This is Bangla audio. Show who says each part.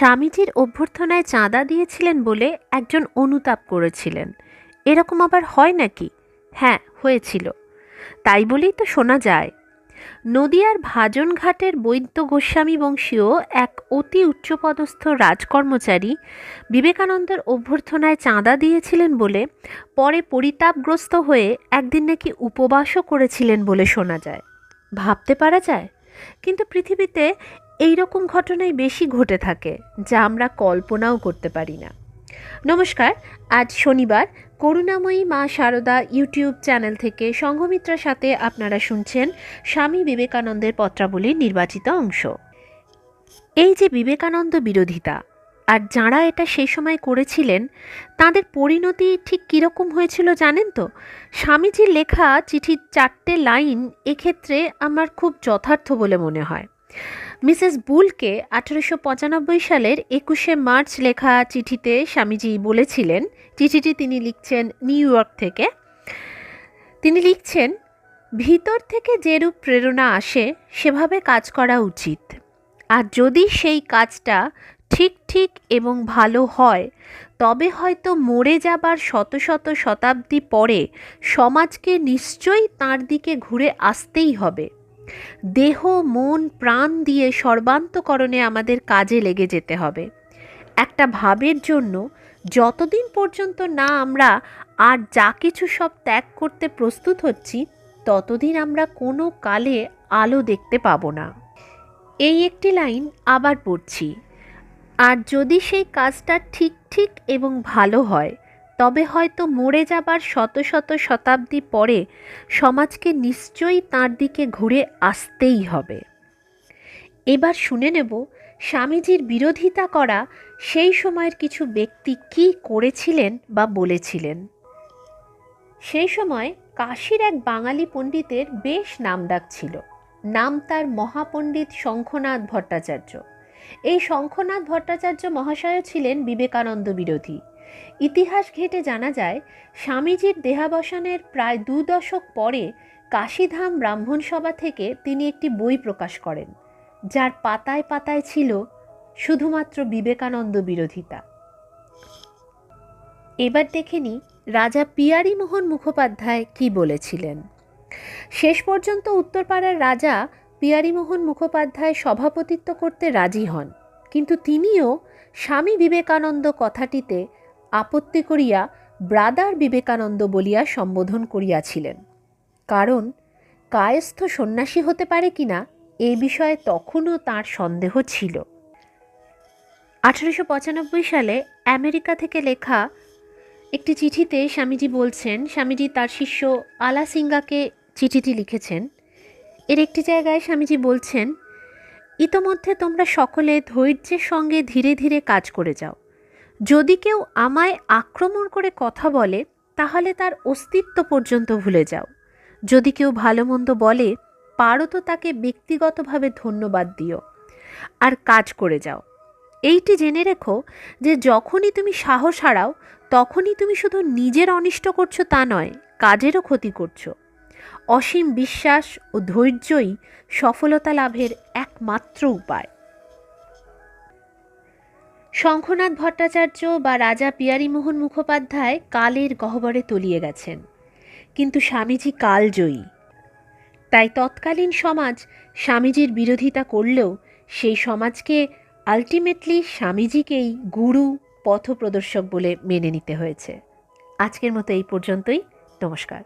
Speaker 1: স্বামীজির অভ্যর্থনায় চাঁদা দিয়েছিলেন বলে একজন অনুতাপ করেছিলেন। এরকম আবার হয় নাকি? হ্যাঁ হয়েছিল। তাই বলেই তো শোনা যায়। নদিয়ার ভাজনঘাটের বৈদ্য গোস্বামী বংশীয় এক অতি উচ্চপদস্থ রাজকর্মচারী বিবেকানন্দের অভ্যর্থনায় চাঁদা দিয়েছিলেন বলে পরে পরিতাপগ্রস্ত হয়ে একদিন নাকি উপবাসও করেছিলেন বলে শোনা যায়। ভাবতে পারা যায়। কিন্তু পৃথিবীতে এই রকম ঘটনাই বেশি ঘটে থাকে, যা আমরা কল্পনাও করতে পারি না। নমস্কার, আজ শনিবার, করুণাময়ী মা শারদা ইউটিউব চ্যানেল থেকে সংঘমিত্রার সাথে আপনারা শুনছেন স্বামী বিবেকানন্দের পত্রাবলীর নির্বাচিত অংশ। এই যে বিবেকানন্দ বিরোধিতা, আর যাঁরা এটা সেই সময় করেছিলেন, তাদের পরিণতি ঠিক কীরকম হয়েছিল জানেন তো? স্বামীজির লেখা চিঠির চারটে লাইন এক্ষেত্রে আমার খুব যথার্থ বলে মনে হয়। মিসেস বুলকে আঠেরোশো পঁচানব্বই সালের একুশে মার্চ লেখা চিঠিতে স্বামীজি বলেছিলেন, চিঠিটি তিনি লিখছেন নিউ ইয়র্ক থেকে। তিনি লিখছেন, ভিতর থেকে যেরূপ প্রেরণা আসে, সেভাবে কাজ করা উচিত। আর যদি সেই কাজটা ঠিক ঠিক এবং ভালো হয়, তবে হয়তো মরে যাবার শত শত শতাব্দী পরে সমাজকে নিশ্চয়ই তার দিকে ঘুরে আসতেই হবে। দেহ, মন, প্রাণ দিয়ে সর্বান্তকরণে আমাদের কাজে লেগে যেতে হবে। একটা ভাবের জন্য যতদিন পর্যন্ত না আমরা আর যা কিছু সব ত্যাগ করতে প্রস্তুত হচ্ছি, ততদিন আমরা কোনো কালে আলো দেখতে পাবো না। এই একটি লাইন আবার পড়ছি। আর যদি সেই কাজটা ঠিক ঠিক এবং ভালো হয় তবে হয়তো মরে যাবার শত শত শতাব্দী পরে সমাজকে নিশ্চয়ই তার দিকে ঘুরে আসতেই হবে। এবার শুনে নেব স্বামীজির বিরোধিতা করা সেই সময়ের কিছু ব্যক্তি কি করেছিলেন বা বলেছিলেন। সেই সময় কাশীর এক বাঙালি পণ্ডিতের বেশ নামডাক ছিল। নাম তার মহাপণ্ডিত শঙ্খনাথ ভট্টাচার্য। এই শঙ্খনাথ ভট্টাচার্য মহাশয় ছিলেন বিবেকানন্দ বিরোধী। ইতিহাস ঘেটে জানা যায়, স্বামীজির দেহাবসানের প্রায় দু দশক পরে কাশীধাম ব্রাহ্মণ সভা থেকে তিনি একটি বই প্রকাশ করেন, যার পাতায় পাতায় ছিল শুধুমাত্র বিবেকানন্দ বিরোধিতা। এবার দেখে নি রাজা পিয়ারি মোহন মুখোপাধ্যায় কি বলেছিলেন। শেষ পর্যন্ত উত্তরপাড়ার রাজা পিয়ারিমোহন মুখোপাধ্যায় সভাপতিত্ব করতে রাজি হন, কিন্তু তিনিও স্বামী বিবেকানন্দ কথাটিতে আপত্তি করিয়া ব্রাদার বিবেকানন্দ বলিয়া সম্বোধন করিয়াছিলেন। কারণ, কায়স্থ সন্ন্যাসী হতে পারে কিনা এ বিষয়ে তখনও তার সন্দেহ ছিল। আঠেরোশো পঁচানব্বই সালে আমেরিকা থেকে লেখা একটি চিঠিতে স্বামীজি বলছেন, স্বামীজি তার শিষ্য আলা সিঙ্গাকে চিঠিটি লিখেছেন। এর একটি জায়গায় স্বামীজি বলছেন, ইতোমধ্যে তোমরা সকলে ধৈর্যের সঙ্গে ধীরে ধীরে কাজ করে যাও। যদি কেউ আমায় আক্রমণ করে কথা বলে, তাহলে তার অস্তিত্ব পর্যন্ত ভুলে যাও। যদি কেউ ভালো মন্দ বলে, পারো তো তাকে ব্যক্তিগতভাবে ধন্যবাদ দিও। আর কাজ করে যাও। এইটি জেনে রেখো যে যখনই তুমি সাহস হারাও, তখনই তুমি শুধু নিজের অনিষ্ট করছ তা নয়, কাজেরও ক্ষতি করছ। অসীম বিশ্বাস ও ধৈর্যই সফলতা লাভের একমাত্র উপায়। শঙ্খনাথ ভট্টাচার্য বা রাজা পিয়ারিমোহন মুখোপাধ্যায় কালের গহ্বরে তলিয়ে গেছেন। কিন্তু স্বামীজি কালজয়ী। তাই তৎকালীন সমাজ স্বামীজির বিরোধিতা করলেও সেই সমাজকে আলটিমেটলি স্বামীজিকেই গুরু, পথপ্রদর্শক বলে মেনে নিতে হয়েছে। আজকের মতো এই পর্যন্তই। নমস্কার।